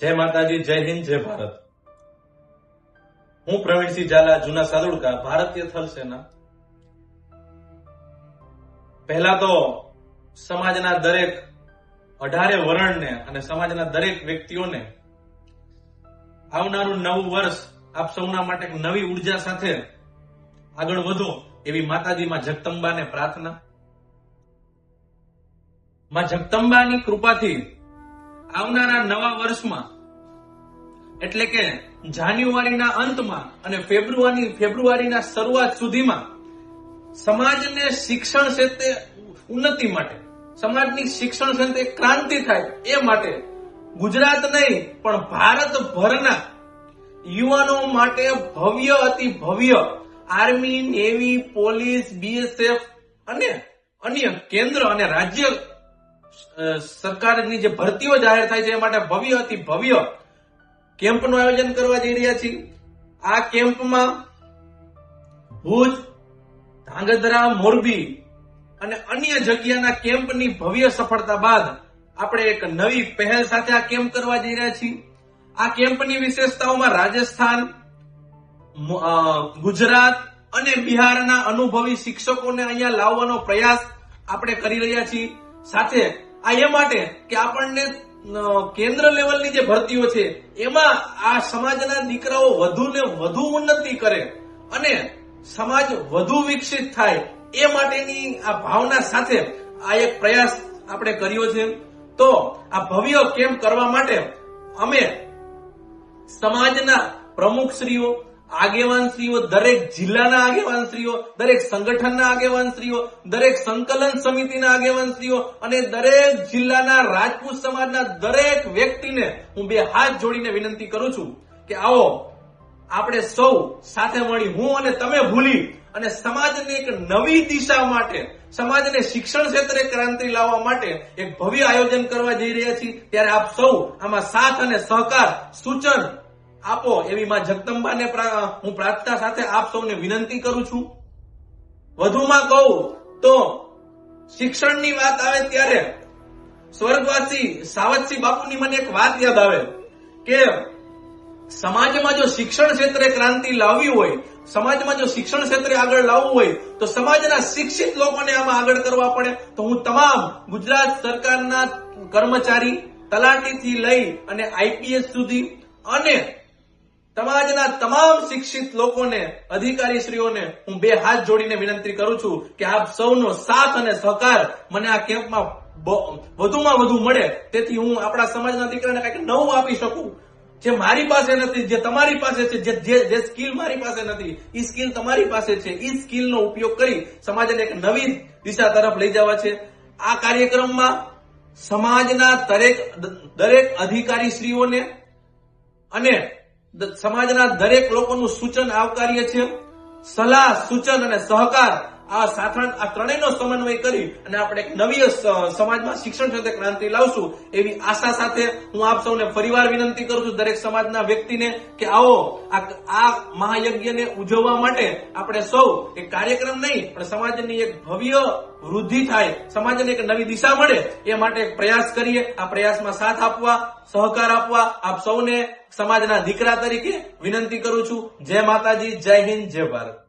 જય માતાજી, જય હિન્દ, જય ભારત. હું પ્રવીણસિંહ ઝાલા, જૂના સાદુડકા, ભારતીય થલ સેના. પહેલા તો સમાજના દરેક અઢારે વર્ણને અને સમાજના દરેક વ્યક્તિઓને આવનારું નવું વર્ષ આપ સૌના માટે નવી ઊર્જા સાથે આગળ વધો એવી માતાજીમાં જગદંબાને પ્રાર્થના. માં જગદંબાની કૃપાથી આવનારા નવા વર્ષમાં એટલે કે જાન્યુઆરીના અંતમાં અને ફેબ્રુઆરી ફેબ્રુઆરીના શરૂઆત સુધીમાં સમાજને શિક્ષણ ક્ષેત્રે ઉન્નતિ માટે, સમાજની શિક્ષણ ક્ષેત્રે ક્રાંતિ થાય એ માટે ગુજરાત નહીં, પણ ભારતભરના યુવાનો માટે ભવ્ય, અતિ ભવ્ય આર્મી, નેવી, પોલીસ, બીએસએફ અને અન્ય કેન્દ્ર અને રાજ્ય સરકારની જે ભરતીઓ જાહેર થાય છે એ માટે ભવ્ય, અતિ ભવ્ય કેમ્પનું આયોજન કરવા જઈ રહ્યા છીએ. આ કેમ્પમાં ભુજ, ધાંગધ્રા, મોરબી અને અન્ય જગ્યાના કેમ્પની ભવ્ય સફળતા બાદ આપણે એક નવી પહેલ સાથે આ કેમ્પ કરવા જઈ રહ્યા છીએ. આ કેમ્પની વિશેષતાઓમાં રાજસ્થાન ગુજરાત અને બિહારના અનુભવી શિક્ષકોને અહીંયા લાવવાનો પ્રયાસ આપણે કરી રહ્યા છીએ. સાથે આ એ માટે કે આપણને કેન્દ્ર લેવલની જે ભરતીઓ છે, એમાં આ સમાજના દીકરાઓ વધુ ને વધુ ઉન્નતિ કરે અને સમાજ વધુ વિકસિત થાય, એ માટેની આ ભાવના સાથે આ એક પ્રયાસ આપણે કર્યો છે. તો આ ભવ્ય કેમ્પ કરવા માટે અમે સમાજના પ્રમુખશ્રીઓ આગેવાનશ્રીઓ, દરેક જિલ્લાના આગેવાનશ્રીઓ, દરેક સંગઠનના આગેવાનશ્રીઓ, દરેક સંકલન સમિતિના આગેવાનશ્રીઓ અને દરેક જિલ્લાના રાજપૂત સમાજના દરેક વ્યક્તિને હું બે હાથ જોડીને વિનંતી કરું છું કે આવો, આપણે સૌ સાથે મળી હું અને તમે ભૂલી અને સમાજને એક નવી દિશા માટે, સમાજને શિક્ષણ ક્ષેત્રે ક્રાંતિ લાવવા માટે એક ભવ્ય આયોજન કરવા જઈ રહ્યા છીએ. ત્યારે આપ સૌ આમાં સાથ અને સહકાર, સૂચન આપો એવી માં જગદંબાને હું પ્રાર્થના સાથે આપ સૌને વિનંતી કરું છું. વધુમાં કહું તો શિક્ષણની વાત આવે ત્યારે સ્વર્ગવાસી સાવતસિંહ બાપુની મને એક વાત યાદ આવે કે સમાજમાં જો શિક્ષણ ક્ષેત્રે ક્રાંતિ લાવવી હોય, સમાજમાં જો શિક્ષણ ક્ષેત્રે આગળ લાવવું હોય, તો સમાજના શિક્ષિત લોકોને આમાં આગળ કરવા પડે. તો હું તમામ ગુજરાત સરકારના કર્મચારી તલાટીથી લઈ અને આઈપીએસ સુધી અને સમાજના તમામ શિક્ષિત લોકોને, અધિકારીશ્રીઓને હું બે હાથ જોડીને વિનંતી કરું છું કે આપ સૌનો સાથ અને સહકાર મને આ કેમ્પમાં વધુમાં વધુ મળે. તેથી હું આપણા સમાજના દીકરાને કંઈક નવું આપી શકું. જે મારી પાસે નથી, જે તમારી પાસે છે, જે જે સ્કિલ મારી પાસે નથી એ સ્કિલ તમારી પાસે છે. એ સ્કિલનો ઉપયોગ કરી સમાજને એક નવી દિશા તરફ લઈ જવા છે. આ કાર્યક્રમમાં સમાજના દરેક દરેક અધિકારીશ્રીઓને અને સમાજના દરેક લોકોનું સૂચન આવકાર્ય છે. સલાહ સૂચન અને સહકાર આ સાથણ આ ત્રણેયનો સમન્વય કરી અને આપણે એક નવી સમાજમાં શિક્ષણ સાથે ક્રાંતિ લાવશું એવી આશા સાથે હું આપ સૌને ફરીવાર વિનંતી કરું છું દરેક સમાજના વ્યક્તિને કે આવો આ મહાયજ્ઞને ઉજવવા માટે આપણે સૌ એક કાર્યક્રમ નહીં, પણ સમાજની એક ભવ્ય વૃદ્ધિ થાય, સમાજને એક નવી દિશા મળે, એ માટે એક પ્રયાસ કરીએ, આ પ્રયાસમાં સાથ આપવા, સહકાર આપવા, આપ સૌને સમાજના દીકરા તરીકે વિનંતી કરું છું. જય માતાજી, જય હિન્દ, જય ભારત.